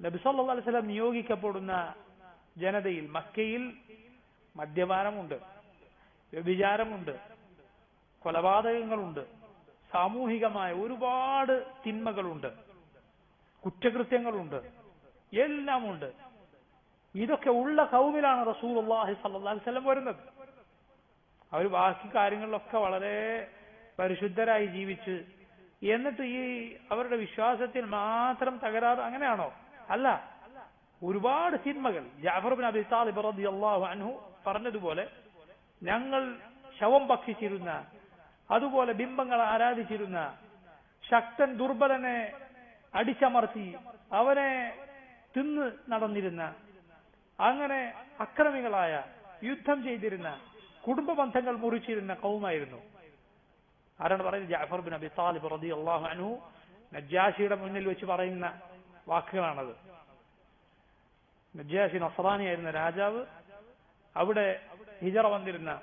നബി സല്ലല്ലാഹു അലൈഹി വസല്ലം നിയോഗിക്കപ്പെടുന്ന ജനതയിൽ മക്കയിൽ മദ്യപാനമുണ്ട് വ്യഭിചാരമുണ്ട് കൊലപാതകങ്ങളുണ്ട് സാമൂഹികമായ ഒരുപാട് തിന്മകളുണ്ട് കുറ്റകൃത്യങ്ങളുണ്ട് എല്ലാമുണ്ട്. ഇതൊക്കെ ഉള്ള കൗമിലാണ് റസൂൽ അള്ളാഹി വസല്ലം വരുന്നത്. അവർ ബാക്കി കാര്യങ്ങളിലൊക്കെ വളരെ പരിശുദ്ധരായി ജീവിച്ച് എന്നിട്ട് ഈ അവരുടെ വിശ്വാസത്തിൽ മാത്രം തകരാറ് അങ്ങനെയാണോ? അല്ല ഒരുപാട് സിനിമകൾ ജാഫർ ബിൻ അബി താലിബ് റളിയല്ലാഹു അൻഹു പറഞ്ഞതുപോലെ ഞങ്ങൾ ശവം ഭക്ഷിച്ചിരുന്ന അതുപോലെ ബിംബങ്ങൾ ആരാധിച്ചിരുന്ന ശക്തൻ ദുർബലനെ അടിച്ചമർത്തി അവനെ തിന്ന് നടന്നിരുന്ന അങ്ങനെ അക്രമികളായ യുദ്ധം ചെയ്തിരുന്ന കുടുംബ ബന്ധങ്ങൾ മുറിച്ചിരുന്ന കൗമായിരുന്നു. ആരാണ് പറയുന്നത്? ജാഫർ ബിൻ അബി താലിബ് റതി അള്ളാഹു അൻഹു നജാഷിയുടെ മുന്നിൽ വെച്ച് പറയുന്ന വാക്കുകളാണത്. നജാഷി നസറാനിയായിരുന്ന രാജാവ് അവിടെ ഹിജറ വന്നിരുന്ന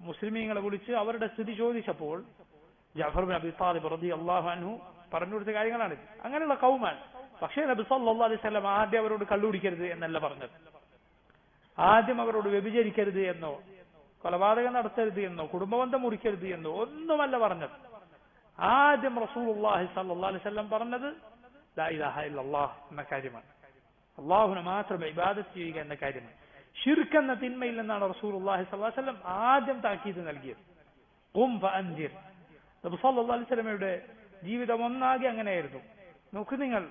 മുസ്ലിമീങ്ങളെ വിളിച്ച് അവരുടെ സ്ഥിതി ചോദിച്ചപ്പോൾ ജാഫർ ബിൻ അബി അള്ളാഹാനു പറഞ്ഞു കൊടുത്ത കാര്യങ്ങളാണിത് അങ്ങനെയുള്ള കൗമാൻ. പക്ഷേ നബി സല്ലല്ലാഹു അലൈഹി സ്വലം ആദ്യം അവരോട് കള്ളുപിടിക്കരുത് എന്നല്ല പറഞ്ഞത്. ആദ്യം അവരോട് വ്യഭിചരിക്കരുത് എന്നോ കൊലപാതകം നടത്തരുത് എന്നോ കുടുംബബന്ധം മുറിക്കരുത് എന്നോ ഒന്നുമല്ല പറഞ്ഞത്. ആദ്യം റസൂലുള്ളാഹി സല്ലല്ലാഹു അലൈഹി വസല്ലം പറഞ്ഞത് ലാ ഇലാഹ ഇല്ലല്ലാഹ് എന്ന കാര്യമാണ്. അള്ളാഹുനെ മാത്രം ഇബാദത്ത് ചെയ്യുക എന്ന കാര്യമാണ്. ഷിർക്ക് എന്ന തിന്മയിൽ നിന്നാണ് റസൂലുള്ളാഹി അള്ളാഹി വസല്ലം ആദ്യം താക്കീത് നൽകിയത്. നബി സല്ലല്ലാഹു അലൈഹി ജീവിതം ഒന്നാകെ അങ്ങനെയായിരുന്നു. നോക്ക് നിങ്ങൾ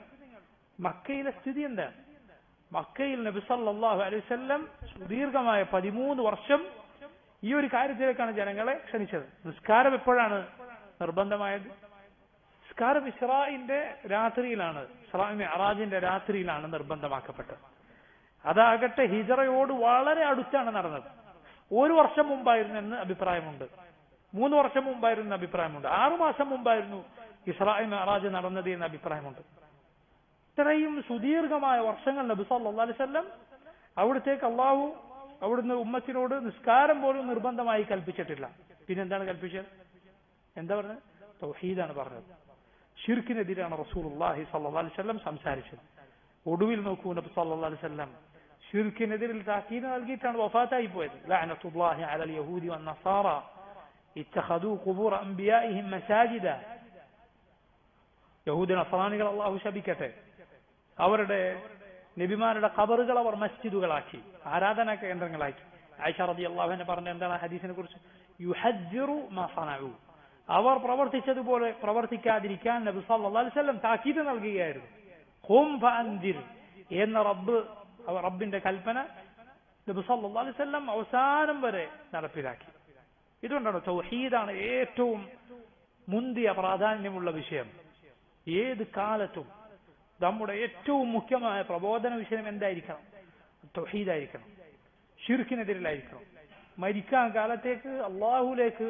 മക്കയിലെ സ്ഥിതി എന്താണ് മക്കയിൽ നബി അലൈവല്ലം സുദീർഘമായ പതിമൂന്ന് വർഷം ഈ ഒരു കാര്യത്തിലേക്കാണ് ജനങ്ങളെ ക്ഷണിച്ചത്. നിസ്കാരം എപ്പോഴാണ് നിർബന്ധമായത്? നിസ്കാരം ഇസ്രായിന്റെ രാത്രിയിലാണ് ഇസ്രായിന്റെ അറാജിന്റെ രാത്രിയിലാണ് നിർബന്ധമാക്കപ്പെട്ടത്. അതാകട്ടെ ഹിജറയോട് വളരെ അടുത്താണ് നടന്നത്. ഒരു വർഷം മുമ്പായിരുന്നു എന്ന് അഭിപ്രായമുണ്ട്. മൂന്ന് വർഷം മുമ്പായിരുന്നു അഭിപ്രായമുണ്ട്. ആറുമാസം മുമ്പായിരുന്നു ഇസ്രായേൽ അറാജ് നടന്നത് എന്ന അഭിപ്രായമുണ്ട്. ഇത്രയും സുദീർഘമായ വർഷങ്ങൾ നബി സല്ലല്ലാഹു അലൈഹി വസല്ലം അവിടത്തേക്ക് അള്ളാഹു അവിടുന്ന് ഉമ്മത്തിനോട് നിസ്കാരം പോലും നിർബന്ധമായി കൽപ്പിച്ചിട്ടില്ല. പിന്നെന്താണ് കൽപ്പിച്ചത്? എന്താ പറഞ്ഞത്? തൗഹീദാണ് പറഞ്ഞത്. ഷിർക്കിനെതിരാണ് റസൂലുള്ളാഹി സല്ലല്ലാഹു അലൈഹി വസല്ലം സംസാരിച്ചത് ഒടുവിൽ നോക്കൂ നബി സല്ലല്ലാഹു അലൈഹി വസല്ലം ഷിർക്കിനെതിരിൽ താക്കീത് നൽകിയിട്ടാണ് വഫാത്തായി പോയത് ലഅനത്തുല്ലാഹി അലൽ യഹൂദി വന്നസാറ ഇത്തഖദു ഖുബൂർ അംബിയാഇഹിം മസാജിദ യഹൂദി നസറാനികൾ അള്ളാഹു ശപിക്കട്ടെ അവരുടെ നബിമാരുടെ ഖബറുകൾ അവർ മസ്ജിദുകളാക്കി ആരാധനാ കേന്ദ്രങ്ങളാക്കി ആയിഷ റബി അള്ളാഹുവിനെ പറഞ്ഞ എന്താണ് ഹദീസിനെ കുറിച്ച് യുഹജ്ജിറു മസനു അവർ പ്രവർത്തിച്ചതുപോലെ പ്രവർത്തിക്കാതിരിക്കാൻ നബി സല്ലല്ലാഹു അലൈഹി വസല്ലം താക്കീത് നൽകുകയായിരുന്നു. ഖും ഫഅൻദിർ എന്ന റബ്ബ് റബ്ബിന്റെ കൽപ്പന നബി സല്ലല്ലാഹു അലൈഹി വസല്ലം അവസാനം വരെ നടപ്പിലാക്കി. ഇതുകൊണ്ടാണ് തൗഹീദാണ് ഏറ്റവും മുന്തിയ പ്രാധാന്യമുള്ള വിഷയം. ഏത് കാലത്തും നമ്മുടെ ഏറ്റവും മുഖ്യമായ പ്രബോധന വിഷയം എന്തായിരിക്കണം? തൊഹീദായിരിക്കണം. ഷിർഖിനെതിരിലായിരിക്കണം മരിക്കാൻ കാലത്തേക്ക് അള്ളാഹുലേക്ക്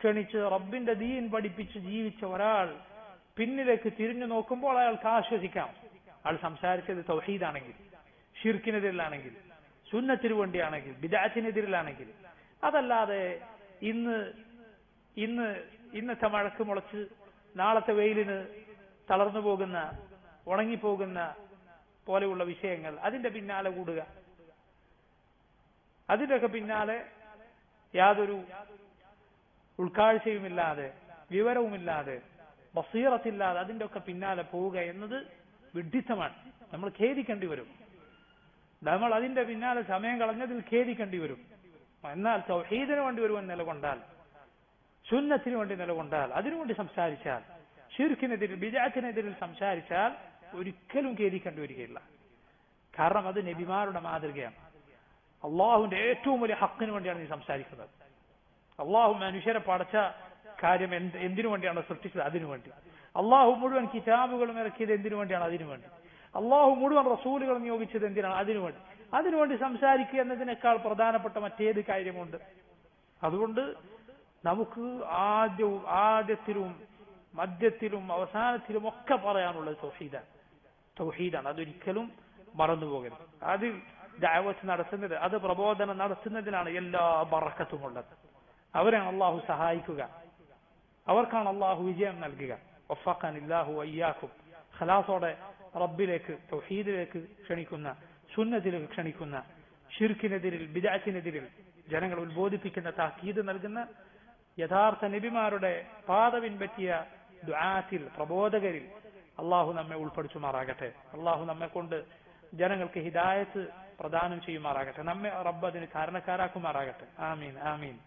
ക്ഷണിച്ച് റബ്ബിന്റെ ദീൻ പഠിപ്പിച്ച് ജീവിച്ച ഒരാൾ പിന്നിലേക്ക് തിരിഞ്ഞു നോക്കുമ്പോൾ അയാൾക്ക് ആശ്വസിക്കാം. അയാൾ സംസാരിച്ചത് തൗഹീദാണെങ്കിൽ ഷിർക്കിനെതിരിലാണെങ്കിൽ സുന്നത്തിനു വേണ്ടിയാണെങ്കിൽ ബിദാച്ചിനെതിരിലാണെങ്കിൽ അതല്ലാതെ ഇന്ന് ഇന്ന് ഇന്നത്തെ മഴക്ക് മുളച്ച് നാളത്തെ വെയിലിന് തളർന്നു പോകുന്ന ഉണങ്ങിപ്പോകുന്ന പോലെയുള്ള വിഷയങ്ങൾ അതിന്റെ പിന്നാലെ കൂടുക. അതിന്റെയൊക്കെ പിന്നാലെ യാതൊരു ഉൾക്കാഴ്ചയുമില്ലാതെ വിവരവുമില്ലാതെ ബസീറത്തില്ലാതെ അതിന്റെ ഒക്കെ പിന്നാലെ പോവുക എന്നത് വിഡ്ഢിത്തമാണ്. നമ്മൾ ഖേദിക്കേണ്ടി വരും. നമ്മൾ അതിന്റെ പിന്നാലെ സമയം കളഞ്ഞതിൽ ഖേദിക്കേണ്ടി വരും. എന്നാൽ സൗഹീദിന് വേണ്ടി ഒരുവൻ നിലകൊണ്ടാൽ സുന്നത്തിന് വേണ്ടി നിലകൊണ്ടാൽ അതിനുവേണ്ടി സംസാരിച്ചാൽ ഷിർഖിനെതിരിൽ ബിജാത്തിനെതിരിൽ സംസാരിച്ചാൽ ഒരിക്കലും ഖേദിക്കേണ്ടി വരികയില്ല. കാരണം അത് നബിമാരുടെ മാതൃകയാണ്. അള്ളാഹുവിന്റെ ഏറ്റവും വലിയ ഹക്കിന് വേണ്ടിയാണ് നീ സംസാരിക്കുന്നത്. അള്ളാഹു മനുഷ്യരെ പഠിച്ച കാര്യം എന്ത് എന്തിനു വേണ്ടിയാണ് സൃഷ്ടിച്ചത്? അതിനു വേണ്ടി. അള്ളാഹു മുഴുവൻ കിതാബുകളും ഇറക്കിയത് എന്തിനു വേണ്ടിയാണ്? അതിനു വേണ്ടി. അള്ളാഹു മുഴുവൻ റസൂലുകൾ നിയോഗിച്ചത് എന്തിനാണ്? അതിനു വേണ്ടി. അതിനുവേണ്ടി സംസാരിക്കുക എന്നതിനേക്കാൾ പ്രധാനപ്പെട്ട മറ്റേത് കാര്യമുണ്ട്. അതുകൊണ്ട് നമുക്ക് ആദ്യവും ആദ്യത്തിലും മധ്യത്തിലും അവസാനത്തിലും ഒക്കെ പറയാനുള്ളത് തൗഹീദാണ് തൗഹീദാണ്. അതൊരിക്കലും മറന്നു പോകരുത്. അതിൽ ദാവത്ത് നടത്തുന്നത് അത് പ്രബോധനം നടത്തുന്നതിനാണ് എല്ലാ ബറക്കത്തുമുള്ളത് അവരാണ് അള്ളാഹു സഹായിക്കുക. അവർക്കാണ് അള്ളാഹു വിജയം നൽകുക. ഒഫാൻ ഇല്ലാഹു അയ്യാഹും ഖലാസോടെ റബ്ബിലേക്ക് തൗഹീദിലേക്ക് ക്ഷണിക്കുന്ന സുന്നത്തിലേക്ക് ക്ഷണിക്കുന്ന ഷിർക്കിനെതിരിൽ ബിദാറ്റിനെതിരിൽ ജനങ്ങൾ ഉത്ബോധിപ്പിക്കുന്ന താക്കീത് നൽകുന്ന യഥാർത്ഥ നബിമാരുടെ പാത പിൻപറ്റിയ ദുആത്തിൽ പ്രബോധകരിൽ അള്ളാഹു നമ്മെ ഉൾപ്പെടുത്തുമാറാകട്ടെ. അള്ളാഹു നമ്മെ കൊണ്ട് ജനങ്ങൾക്ക് ഹിദായത്ത് പ്രദാനം ചെയ്യുമാറാകട്ടെ. നമ്മെ റബ്ബ് അതിന് കാരണക്കാരാക്കുമാറാകട്ടെ. ആമീൻ ആമീൻ.